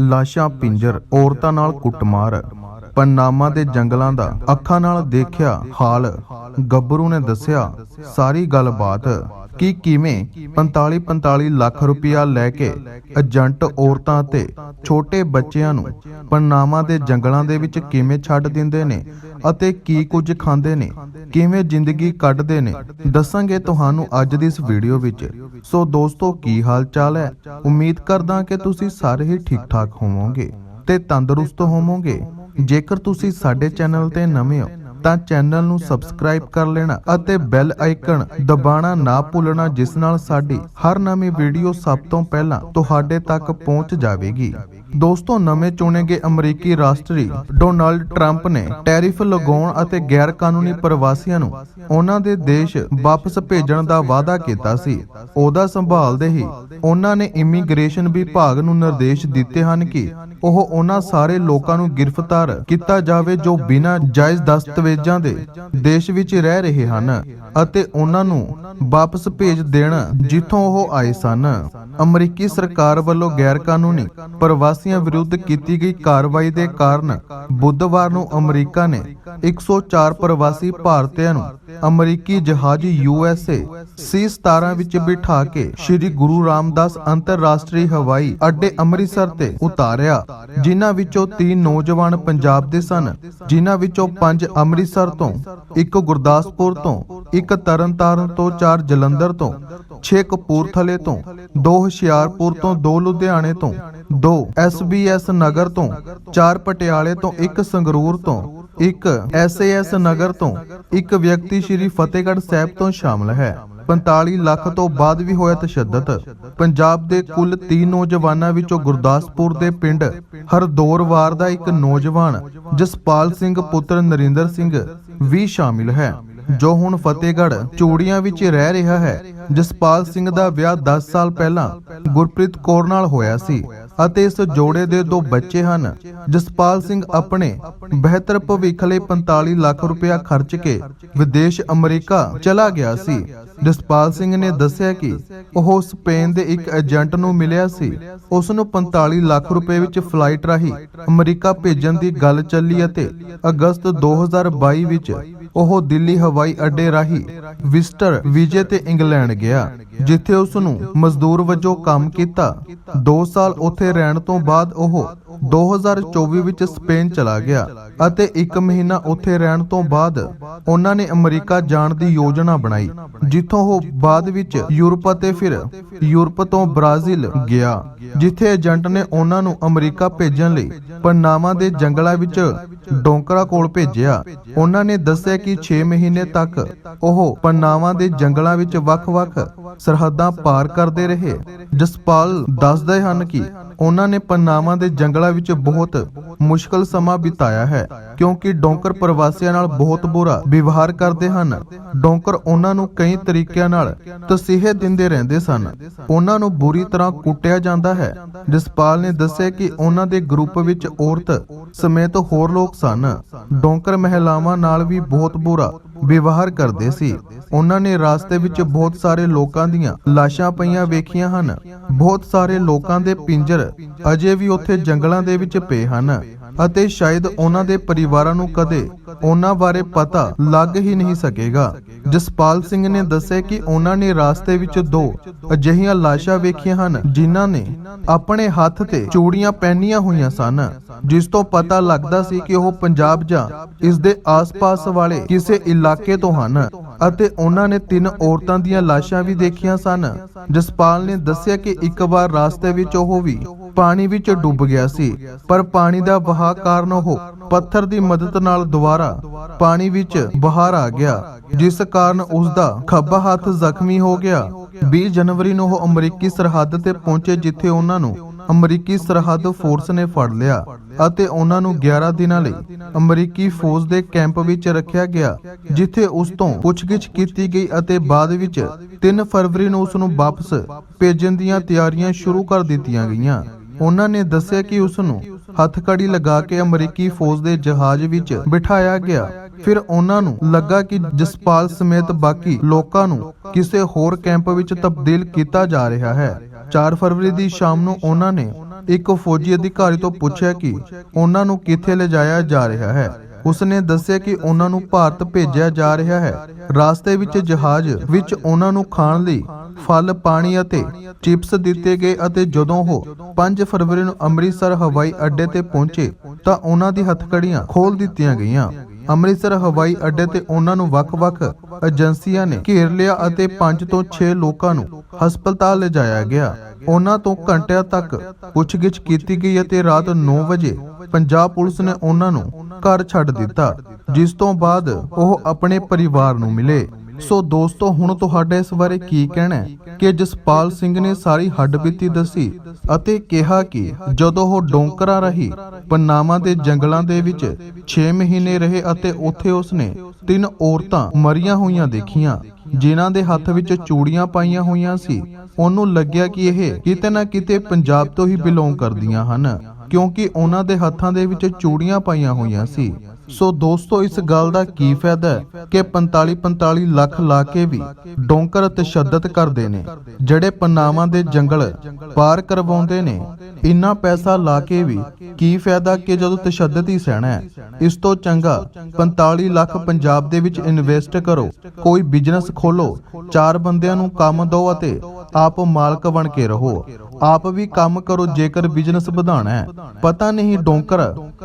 ਲਾਸ਼ਾਂ ਪਿੰਜਰ, ਔਰਤਾਂ ਨਾਲ ਕੁੱਟਮਾਰ, ਪਨਾਮਾ ਦੇ ਜੰਗਲਾਂ ਦਾ ਅੱਖਾਂ ਨਾਲ ਦੇਖਿਆ ਹਾਲ, ਗੱਭਰੂ ਨੇ ਦੱਸਿਆ, ਸਾਰੀ ਗੱਲਬਾਤ ਕਿ ਕਿਵੇਂ 45 45 ਲੱਖ ਰੁਪਇਆ ਲੈ ਕੇ ਏਜੰਟ ਔਰਤਾਂ ਤੇ ਛੋਟੇ ਬੱਚਿਆਂ ਨੂੰ ਪਨਾਮਾ ਦੇ ਜੰਗਲਾਂ ਦੇ ਵਿੱਚ ਕਿਵੇਂ ਛੱਡ ਦਿੰਦੇ ਨੇ ਅਤੇ ਕੀ ਕੁਝ ਖਾਂਦੇ ਨੇ, ਕਿਵੇਂ ਜ਼ਿੰਦਗੀ ਕੱਢਦੇ ਨੇ, ਦੱਸਾਂਗੇ ਤੁਹਾਨੂੰ ਅੱਜ ਦੀ ਇਸ ਵੀਡੀਓ ਵਿੱਚ। ਸੋ ਦੋਸਤੋ, ਕੀ ਹਾਲ ਚਾਲ ਹੈ? ਉਮੀਦ ਕਰਦਾ ਕਿ ਤੁਸੀਂ ਸਾਰੇ ਹੀ ਠੀਕ ਠਾਕ ਹੋਵੋਗੇ ਤੇ ਤੰਦਰੁਸਤ ਹੋਵੋਗੇ। ਜੇਕਰ ਤੁਸੀਂ ਸਾਡੇ ਚੈਨਲ ਤੇ ਨਵੇਂ ਹੋ ਤਾਂ ਚੈਨਲ ਨੂੰ ਸਬਸਕ੍ਰਾਈਬ ਕਰ ਲੈਣਾ ਅਤੇ ਬੈਲ ਆਈਕਨ ਦਬਾਉਣਾ ਨਾ ਭੁੱਲਣਾ, ਜਿਸ ਨਾਲ ਸਾਡੀ ਹਰ ਨਵੀਂ ਵੀਡੀਓ ਸਭ ਤੋਂ ਪਹਿਲਾਂ ਤੁਹਾਡੇ ਤੱਕ ਪਹੁੰਚ ਜਾਵੇਗੀ। ਦੋਸਤੋ, ਨਵੇਂ ਚੁਣੇ ਗਏ ਅਮਰੀਕੀ ਰਾਸ਼ਟਰੀ ਡੋਨਾਲਡ ਟਰੰਪ ਨੇ ਟੈਰਿਫ ਲਗਾਉਣ ਅਤੇ ਗੈਰ ਕਾਨੂੰਨੀ ਪ੍ਰਵਾਸੀਆਂ ਨੂੰ ਉਹਨਾਂ ਦੇ ਦੇਸ਼ ਵਾਪਸ ਭੇਜਣ ਦਾ ਵਾਅਦਾ ਕੀਤਾ ਸੀ। ਉਹਦਾ ਸੰਭਾਲਦੇ ਹੀ ਉਹਨਾਂ ਨੇ ਇਮੀਗ੍ਰੇਸ਼ਨ ਵਿਭਾਗ ਨੂੰ ਨਿਰਦੇਸ਼ ਦਿੱਤੇ ਹਨ ਕਿ ਉਹ ਉਹਨਾਂ ਸਾਰੇ ਲੋਕਾਂ ਨੂੰ ਗ੍ਰਿਫਤਾਰ ਕੀਤਾ ਜਾਵੇ ਜੋ ਬਿਨਾਂ ਜਾਇਜ਼ ਦਸਤਵੇਜ਼ਾਂ ਦੇ ਦੇਸ਼ ਵਿੱਚ ਰਹਿ ਰਹੇ ਹਨ ਅਤੇ ਉਹਨਾਂ ਨੂੰ ਵਾਪਸ ਭੇਜ ਦੇਣ ਜਿੱਥੋਂ ਉਹ ਆਏ ਸਨ। ਅਮਰੀਕੀ ਸਰਕਾਰ ਵੱਲੋਂ ਗੈਰ ਕਾਨੂੰਨੀ ਪ੍ਰਵਾਸੀਆਂ ਵਿਰੁੱਧ ਕੀਤੀ ਗਈ ਕਾਰਵਾਈ ਦੇ ਕਾਰਨ ਬੁੱਧਵਾਰ ਨੂੰ ਅਮਰੀਕਾ ਨੇ 104 ਪ੍ਰਵਾਸੀ ਭਾਰਤੀਆਂ ਨੂੰ ਅਮਰੀਕੀ ਜਹਾਜ਼ ਯੂਐਸਏ ਸੀ-17 ਵਿੱਚ ਬਿਠਾ ਕੇ ਸ੍ਰੀ ਗੁਰੂ ਰਾਮਦਾਸ ਅੰਤਰਰਾਸ਼ਟਰੀ ਹਵਾਈ ਅੱਡੇ ਅੰਮ੍ਰਿਤਸਰ ਤੇ ਉਤਾਰਿਆ, ਜਿਨ੍ਹਾਂ ਵਿੱਚੋਂ 3 ਨੌਜਵਾਨ ਪੰਜਾਬ ਦੇ ਸਨ, ਜਿਨ੍ਹਾਂ ਵਿੱਚੋਂ 5 ਅੰਮ੍ਰਿਤਸਰ ਤੋਂ, ਇੱਕ ਗੁਰਦਾਸਪੁਰ ਤੋਂ, ਇੱਕ ਤਰਨਤਾਰਨ ਤੋਂ 4 ਜਲੰਧਰ ਤੋਂ 6 ਕਪੂਰਥਲੇ ਤੋਂ 2 ਹੁਸ਼ਿਆਰਪੁਰ ਤੋਂ 2 ਲੁਧਿਆਣੇ ਤੋਂ 2 ਐਸਬੀਐਸ ਨਗਰ ਤੋਂ 4 ਪਟਿਆਲੇ ਤੋਂ, ਇੱਕ ਸੰਗਰੂਰ ਤੋਂ ਇੱਕ ਐਸਏਐਸ ਨਗਰ ਤੋਂ ਇੱਕ ਵਿਅਕਤੀ ਸ਼੍ਰੀ ਫਤਿਹਗੜ੍ਹ ਸਾਹਿਬ ਤੋਂ ਸ਼ਾਮਲ ਹੈ। 45 ਲੱਖ ਤੋਂ ਬਾਅਦ ਵੀ ਹੋਇਆ ਤਸ਼ੱਦਦ। ਪੰਜਾਬ ਦੇ ਕੁੱਲ 3 ਨੌਜਵਾਨਾਂ ਵਿੱਚੋਂ ਗੁਰਦਾਸਪੁਰ ਦੇ ਪਿੰਡ ਹਰਦੌਰਵਾਰ ਦਾ ਇੱਕ ਨੌਜਵਾਨ ਜਸਪਾਲ ਸਿੰਘ ਪੁੱਤਰ ਨਰਿੰਦਰ ਸਿੰਘ ਵੀ ਸ਼ਾਮਿਲ ਹੈ, ਜੋ ਹੁਣ ਫਤਿਹਗੜ੍ਹ ਚੂੜੀਆਂ ਵਿੱਚ ਰਹਿ ਰਿਹਾ ਹੈ। ਜਸਪਾਲ ਸਿੰਘ ਦਾ ਵਿਆਹ 10 ਸਾਲ ਪਹਿਲਾਂ ਗੁਰਪ੍ਰੀਤ ਕੌਰ ਨਾਲ ਹੋਇਆ ਸੀ ਅਤੇ ਇਸ ਜੋੜੇ ਦੇ ਦੋ ਬੱਚੇ ਹਨ। ਜਸਪਾਲ ਸਿੰਘ ਆਪਣੇ ਬਿਹਤਰ ਭਵਿੱਖ ਲਈ 45 ਲੱਖ ਰੁਪਇਆ ਖਰਚ ਕੇ ਵਿਦੇਸ਼ ਅਮਰੀਕਾ ਚਲਾ ਗਿਆ ਸੀ। ਜਸਪਾਲ ਸਿੰਘ ਨੇ ਦੱਸਿਆ ਕਿ ਉਹ ਸਪੇਨ ਦੇ ਇੱਕ ਏਜੰਟ ਨੂੰ ਮਿਲਿਆ ਸੀ। ਉਸ ਨੂੰ 45 ਲੱਖ ਰੁਪਏ ਵਿੱਚ ਫਲਾਈਟ ਰਾਹੀਂ ਅਮਰੀਕਾ ਭੇਜਣ ਦੀ ਗੱਲ ਚੱਲੀ ਅਤੇ ਅਗਸਤ 2022 ਵਿੱਚ ਉਹ ਦਿੱਲੀ ਹਵਾਈ ਅੱਡੇ ਰਾਹੀਂ ਵਿਜ਼ਟਰ ਵੀਜ਼ੇ ਤੇ ਇੰਗਲੈਂਡ ਗਿਆ, ਜਿੱਥੇ ਉਸ ਨੂੰ ਮਜ਼ਦੂਰ ਵਜੋਂ ਕੰਮ ਕੀਤਾ। 2 ਸਾਲ ਉੱਥੇ ਰਹਿਣ ਤੋਂ ਬਾਅਦ ਉਹ 2024 ਵਿੱਚ ਸਪੇਨ ਚਲਾ ਗਿਆ ਅਤੇ 1 ਮਹੀਨਾ ਉੱਥੇ ਰਹਿਣ ਤੋਂ ਬਾਅਦ ਉਹਨਾਂ ਨੇ ਅਮਰੀਕਾ ਜਾਣ ਦੀ ਯੋਜਨਾ ਬਣਾਈ, ਜਿੱਥੋਂ ਉਹ ਬਾਅਦ ਵਿੱਚ ਯੂਰਪ ਅਤੇ ਫਿਰ ਯੂਰਪ ਤੋਂ ਬ੍ਰਾਜ਼ੀਲ ਗਿਆ, ਜਿੱਥੇ ਏਜੰਟ ਨੇ ਉਹਨਾਂ ਨੂੰ ਅਮਰੀਕਾ ਭੇਜਣ ਲਈ ਪਨਾਮਾ ਦੇ ਜੰਗਲਾਂ ਵਿੱਚ ਡੋਂਕਰਾ ਕੋਲ ਭੇਜਿਆ। ਉਹਨਾਂ ਨੇ ਦੱਸਿਆ ਕਿ 6 ਮਹੀਨੇ ਤੱਕ ਉਹ ਪਨਾਮਾ ਦੇ ਜੰਗਲਾਂ ਵਿੱਚ ਵੱਖ-ਵੱਖ ਸਰਹੱਦਾਂ ਪਾਰ ਕਰਦੇ ਰਹੇ। ਜਸਪਾਲ ਦੱਸਦੇ ਹਨ ਕਿ ਉਹਨਾਂ ਨੇ ਪਨਾਮਾ ਦੇ ਜੰਗਲਾਂ ਵਿੱਚ ਬਹੁਤ ਮੁਸ਼ਕਲ ਸਮਾਂ ਬਿਤਾਇਆ ਹੈ, ਕਿਉਂਕਿ ਡੋਂਕਰ ਪ੍ਰਵਾਸੀਆਂ ਨਾਲ ਬਹੁਤ ਬੁਰਾ ਵਿਵਹਾਰ ਕਰਦੇ ਹਨ। ਡੋਂਕਰ ਉਹਨਾਂ ਨੂੰ ਕਈ ਤਰੀਕਿਆਂ ਨਾਲ ਤਸੀਹੇ ਦਿੰਦੇ ਰਹਿੰਦੇ ਸਨ। ਉਹਨਾਂ ਨੂੰ ਬੁਰੀ ਤਰ੍ਹਾਂ ਕੁੱਟਿਆ ਜਾਂਦਾ ਹੈ। ਜਸਪਾਲ ਨੇ ਦੱਸਿਆ ਕਿ ਉਹਨਾਂ ਦੇ ਗਰੁੱਪ ਵਿੱਚ ਔਰਤ ਸਮੇਤ ਹੋਰ ਲੋਕ ਸਨ। ਡੋਂਕਰ ਮਹਿਲਾਵਾਂ ਨਾਲ ਵੀ ਬਹੁਤ ਬੁਰਾ ਵਿਵਹਾਰ ਕਰਦੇ ਸੀ। ਉਹਨਾਂ ਨੇ ਰਾਸਤੇ ਵਿੱਚ ਬਹੁਤ ਸਾਰੇ ਲੋਕਾਂ ਦੀਆਂ ਲਾਸ਼ਾਂ ਪਈਆਂ ਵੇਖੀਆਂ ਹਨ। ਬਹੁਤ ਸਾਰੇ ਲੋਕਾਂ ਦੇ ਪਿੰਜਰ ਅਜੇ ਵੀ ਉੱਥੇ ਜੰਗਲਾਂ ਦੇ ਵਿੱਚ ਪਏ ਹਨ। ਅਤੇ ਸ਼ਾਇਦ ਉਹਨਾਂ ਦੇ ਪਰਿਵਾਰਾਂ ਨੂੰ ਕਦੇ ਉਹਨਾਂ ਬਾਰੇ ਪਤਾ ਲੱਗ ਹੀ ਨਹੀਂ ਸਕੇਗਾ। ਜਸਪਾਲ ਸਿੰਘ ਨੇ ਦੱਸਿਆ ਕਿ ਉਹਨਾਂ ਨੇ ਰਾਸਤੇ ਵਿੱਚ ਦੋ ਅਜਿਹੀਆਂ ਲਾਸ਼ਾਂ ਵੇਖੀਆਂ ਹਨ, ਜਿਨ੍ਹਾਂ ਨੇ ਆਪਣੇ ਹੱਥ ਤੇ ਚੂੜੀਆਂ ਪਹਿਨੀਆਂ ਹੋਈਆਂ ਸਨ, ਜਿਸ ਤੋਂ ਪਤਾ ਲੱਗਦਾ ਸੀ ਕਿ ਉਹ ਪੰਜਾਬ ਜਾਂ ਇਸ ਦੇ ਆਸ-ਪਾਸ ਵਾਲੇ ਕਿਸੇ ਇਲਾਕੇ ਤੋਂ ਹਨ। ਅਤੇ ਉਹਨਾਂ ਨੇ ਤਿੰਨ ਔਰਤਾਂ ਦੀਆਂ ਲਾਸ਼ਾਂ ਵੀ ਦੇਖੀਆਂ ਸਨ। ਜਸਪਾਲ ਨੇ ਦੱਸਿਆ ਕਿ ਇੱਕ ਵਾਰ ਰਾਸਤੇ ਵਿੱਚ ਉਹ ਵੀ ਪਾਣੀ ਵਿੱਚ ਡੁੱਬ ਗਿਆ ਸੀ, ਪਰ ਪਾਣੀ ਦਾ ਵਹਾਅ ਕਾਰਨ ਉਹ ਪੱਥਰ ਦੀ ਮਦਦ ਨਾਲ ਦੁਬਾਰਾ ਪਾਣੀ ਵਿੱਚ ਬਾਹਰ ਆ ਗਿਆ, ਜਿਸ ਕਾਰਨ ਉਸ ਦਾ ਖੱਬਾ ਹੱਥ ਜ਼ਖਮੀ ਹੋ ਗਿਆ। 20 ਜਨਵਰੀ ਨੂੰ ਉਹ ਅਮਰੀਕੀ ਸਰਹੱਦ ਤੇ ਪਹੁੰਚੇ, ਜਿੱਥੇ ਉਹਨਾਂ ਨੂੰ ਅਮਰੀਕੀ ਸਰਹੱਦ ਫੋਰਸ ਨੇ ਫੜ ਲਿਆ। ਅਤੇ ਉਹਨਾਂ ਨੂੰ 11 ਦਿਨਾਂ ਲਈ ਅਮਰੀਕੀ ਫੌਜ ਦੇ ਕੈਂਪ ਵਿੱਚ ਰੱਖਿਆ ਗਿਆ, ਜਿੱਥੇ ਉਸ ਤੋਂ ਪੁੱਛਗਿੱਛ ਕੀਤੀ ਗਈ ਅਤੇ ਬਾਅਦ ਵਿੱਚ 3 ਫਰਵਰੀ ਨੂੰ ਉਸ ਨੂੰ ਵਾਪਸ ਭੇਜਣ ਦੀਆਂ ਤਿਆਰੀਆਂ ਸ਼ੁਰੂ ਕਰ ਦਿੱਤੀਆਂ ਗਈਆਂ। ਉਹਨਾਂ ਨੇ ਦੱਸਿਆ ਕਿ ਉਸ ਨੂੰ ਹੱਥਕੜੀ ਲਗਾ ਕੇ ਅਮਰੀਕੀ ਫੌਜ ਦੇ ਜਹਾਜ਼ ਵਿੱਚ ਬਿਠਾਇਆ ਗਿਆ। ਫਿਰ ਉਹਨਾਂ ਨੂੰ ਲੱਗਾ ਕਿ ਜਸਪਾਲ ਸਮੇਤ ਬਾਕੀ ਲੋਕਾਂ ਨੂੰ ਕਿਸੇ ਹੋਰ ਕੈਂਪ ਵਿੱਚ ਤਬਦੀਲ ਕੀਤਾ ਜਾ ਰਿਹਾ ਹੈ। 4 ਫਰਵਰੀ ਦੀ ਸ਼ਾਮ ਨੂੰ ਉਹਨਾਂ ਨੇ ਇੱਕ ਫੌਜੀ ਅਧਿਕਾਰੀ ਤੋਂ ਪੁੱਛਿਆ ਕਿ ਉਹਨਾਂ ਨੂੰ ਕਿੱਥੇ ਲਿਜਾਇਆ ਜਾ ਰਿਹਾ ਹੈ। ਉਸਨੇ ਦੱਸਿਆ ਕਿ ਉਹਨਾਂ ਨੂੰ ਭਾਰਤ ਭੇਜਿਆ ਜਾ ਰਿਹਾ ਹੈ। ਰਾਸਤੇ ਵਿੱਚ ਜਹਾਜ਼ ਵਿੱਚ ਉਹਨਾਂ ਨੂੰ ਖਾਣ ਲਈ ਫਲ, ਪਾਣੀ ਅਤੇ ਚਿਪਸ ਦਿੱਤੇ ਗਏ ਅਤੇ ਜਦੋਂ ਉਹ 5 ਫਰਵਰੀ ਨੂੰ ਅੰਮ੍ਰਿਤਸਰ ਹਵਾਈ ਅੱਡੇ ਤੇ ਪਹੁੰਚੇ ਤਾਂ ਉਹਨਾਂ ਦੀ ਹੱਥਕੜੀਆਂ ਖੋਲ ਦਿੱਤੀਆਂ ਗਈਆਂ। ਅੰਮ੍ਰਿਤਸਰ, ਹਵਾਈ ਅੱਡੇ ਤੇ ਉਹਨਾਂ ਨੂੰ ਵੱਖ-ਵੱਖ ਏਜੰਸੀਆਂ ਨੇ ਘੇਰ ਲਿਆ ਅਤੇ 5 ਤੋਂ 6 ਲੋਕਾਂ ਨੂੰ ਹਸਪਤਾਲ ਲਿਜਾਇਆ ਗਿਆ। ਉਹਨਾਂ ਤੋਂ ਘੰਟਿਆਂ ਤੱਕ ਪੁੱਛਗਿੱਛ ਕੀਤੀ ਗਈ ਅਤੇ ਰਾਤ 9 ਵਜੇ ਪੰਜਾਬ ਪੁਲਿਸ ਨੇ ਉਹਨਾਂ ਨੂੰ ਘਰ ਛੱਡ ਦਿੱਤਾ, ਜਿਸ ਤੋਂ ਬਾਅਦ ਉਹ ਆਪਣੇ ਪਰਿਵਾਰ ਨੂੰ ਮਿਲੇ। ਸੋ ਦੋਸਤੋ, ਹੁਣ ਤੁਹਾਡਾ ਇਸ ਬਾਰੇ ਕੀ ਕਹਿਣਾ ਹੈ? ਕਿ ਜਸਪਾਲ ਸਿੰਘ ਨੇ ਸਾਰੀ ਹੱਡਬੀਤੀ ਦੱਸੀ ਅਤੇ ਕਿਹਾ ਕਿ ਜਦੋਂ ਉਹ ਡੋਂਕਰਾ ਰਹੀ, ਪਨਾਮਾ ਦੇ ਜੰਗਲਾਂ ਦੇ ਵਿੱਚ 6 ਮਹੀਨੇ ਰਹੇ ਅਤੇ ਉੱਥੇ ਉਸਨੇ ਤਿੰਨ ਔਰਤਾਂ ਮਰੀਆਂ ਹੋਈਆਂ ਦੇਖੀਆਂ, ਜਿਨ੍ਹਾਂ ਦੇ ਹੱਥ ਵਿੱਚ ਚੂੜੀਆਂ ਪਾਈਆਂ ਹੋਈਆਂ ਸੀ। ਉਹਨੂੰ ਲੱਗਿਆ ਕਿ ਇਹ ਕਿਤੇ ਨਾ ਕਿਤੇ ਪੰਜਾਬ ਤੋਂ ਹੀ ਬਿਲੋਂਗ ਕਰਦੀਆਂ ਹਨ, ਕਿਉਂਕਿ ਉਹਨਾਂ ਦੇ ਹੱਥਾਂ ਦੇ ਵਿੱਚ ਚੂੜੀਆਂ ਪਾਈਆਂ ਹੋਈਆਂ ਸੀ। ਸੋ ਦੋਸਤੋ, ਇਸ ਗੱਲ ਦਾ ਕੀ ਫਾਇਦਾ ਹੈ ਕਿ 45 45 ਲੱਖ ਲਾ ਕੇ ਵੀ ਡੋਂਕਰ ਤਸ਼ੱਦਦ ਕਰਦੇ ਨੇ, ਜਿਹੜੇ ਪਨਾਮਾ ਦੇ ਜੰਗਲ ਪਾਰ ਕਰਵਾਉਂਦੇ ਨੇ, ਇੰਨਾ ਪੈਸਾ ਲਾ ਕੇ ਵੀ ਕੀ ਫਾਇਦਾ ਕਿ ਜਦੋਂ ਤਸ਼ੱਦਦ ਹੀ ਸਹਿਣਾ ਹੈ, ਇਸ ਤੋਂ ਚੰਗਾ 45 ਲੱਖ ਪੰਜਾਬ ਦੇ ਵਿੱਚ ਇਨਵੈਸਟ ਕਰੋ, ਕੋਈ ਬਿਜ਼ਨਸ ਖੋਲੋ ਚਾਰ ਬੰਦਿਆਂ ਨੂੰ ਕੰਮ ਦਿਓ ਅਤੇ ਆਪ ਮਾਲਕ ਬਣ ਕੇ ਰਹੋ। ਆਪ ਵੀ ਕੰਮ ਕਰੋ ਜੇਕਰ ਬਿਜ਼ਨਸ ਵਧਾਣਾ ਹੈ। ਪਤਾ ਨਹੀਂ ਡੋਂਕਰ,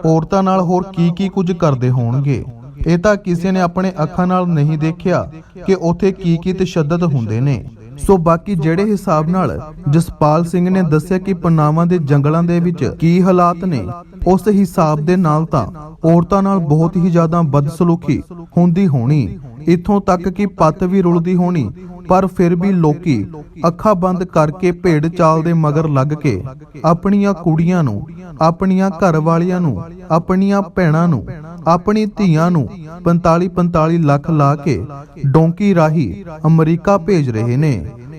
ਔਰਤਾਂ ਨਾਲ ਹੋਰ ਕੀ ਕੀ ਕੁਝ ਕਰਦੇ ਹੋਣਗੇ। ਇਹ ਤਾਂ ਕਿਸੇ ਨੇ ਆਪਣੇ ਅੱਖਾਂ ਨਾਲ ਨਹੀਂ ਦੇਖਿਆ ਕਿ ਉੱਥੇ ਕੀ ਕੀ ਤਸ਼ੱਦਦ ਹੁੰਦੇ ਨੇ। ਸੋ ਬਾਕੀ ਜਿਹੜੇ ਹਿਸਾਬ ਨਾਲ ਜਸਪਾਲ ਸਿੰਘ ਨੇ ਦੱਸਿਆ ਕਿ ਪਨਾਮਾ ਦੇ ਜੰਗਲਾਂ ਦੇ ਵਿੱਚ ਕੀ ਹਾਲਾਤ ਨੇ, ਉਸ ਹਿਸਾਬ ਦੇ ਨਾਲ ਤਾਂ ਔਰਤਾਂ ਨਾਲ ਬਹੁਤ ਹੀ ਜ਼ਿਆਦਾ ਬਦਸਲੂਕੀ ਹੁੰਦੀ ਹੋਣੀ। ਇੱਥੋਂ ਤੱਕ ਕਿ ਪੱਤ ਵੀ ਰੁਲਦੀ ਹੋਣੀ, ਪਰ ਫਿਰ ਵੀ ਲੋਕੀ ਅੱਖਾਂ ਬੰਦ ਕਰਕੇ ਭੇਡ ਚਾਲ ਦੇ ਮਗਰ ਲੱਗ ਕੇ ਆਪਣੀਆਂ ਕੁੜੀਆਂ ਨੂੰ, ਆਪਣੀਆਂ ਘਰ ਵਾਲੀਆਂ ਨੂੰ, ਆਪਣੀਆਂ ਭੈਣਾਂ ਨੂੰ, ਆਪਣੀ ਧੀਆਂ ਨੂੰ 45 45 ਲੱਖ ਲਾ ਕੇ ਡੋਂਕੀ ਰਾਹੀਂ ਅਮਰੀਕਾ ਭੇਜ ਰਹੇ ਨੇ।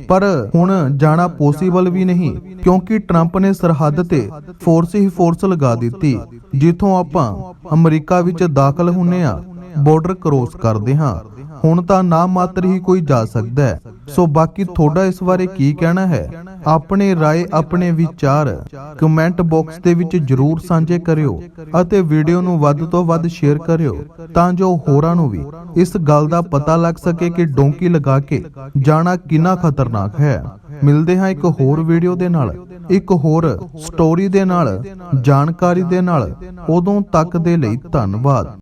ਪਰ ਹੁਣ ਜਾਣਾ ਪੋਸੀਬਲ ਵੀ ਨਹੀਂ, ਕਿਉਂਕਿ ਟਰੰਪ ਨੇ ਸਰਹੱਦ ਤੇ ਫੋਰਸ ਹੀ ਫੋਰਸ ਲਗਾ ਦਿੱਤੀ, ਜਿੱਥੋਂ ਆਪਾਂ ਅਮਰੀਕਾ ਵਿੱਚ ਦਾਖਲ ਹੁੰਨੇ ਆ। ਬਾਰਡਰ ਕ੍ਰੋਸ ਕਰਦੇ ਹਾਂ ਹੁਣ ਤਾਂ ਨਾ ਮਾਤਰ ਹੀ ਕੋਈ ਜਾ ਸਕਦਾ ਹੈ ਸੋ ਬਾਕੀ ਤੁਹਾਡਾ ਇਸ ਬਾਰੇ ਕੀ ਕਹਿਣਾ ਹੈ ਆਪਣੇ رائے ਆਪਣੇ ਵਿਚਾਰ ਕਮੈਂਟ ਬਾਕਸ ਦੇ ਵਿੱਚ ਜਰੂਰ ਸਾਂਝੇ ਕਰਿਓ ਅਤੇ ਵੀਡੀਓ ਨੂੰ ਵੱਧ ਤੋਂ ਵੱਧ ਸ਼ੇਅਰ ਕਰਿਓ ਤਾਂ ਜੋ ਹੋਰਾਂ ਨੂੰ ਵੀ ਇਸ ਗੱਲ ਦਾ ਪਤਾ ਲੱਗ ਸਕੇ ਕਿ ਡੋਂਕੀ ਲਗਾ ਕੇ ਜਾਣਾ ਕਿੰਨਾ ਖਤਰਨਾਕ ਹੈ ਮਿਲਦੇ ਹਾਂ ਇੱਕ ਹੋਰ ਵੀਡੀਓ ਦੇ ਨਾਲ ਇੱਕ ਹੋਰ ਸਟੋਰੀ ਦੇ ਨਾਲ ਜਾਣਕਾਰੀ ਦੇ ਨਾਲ ਉਦੋਂ ਤੱਕ ਦੇ ਲਈ ਧੰਨਵਾਦ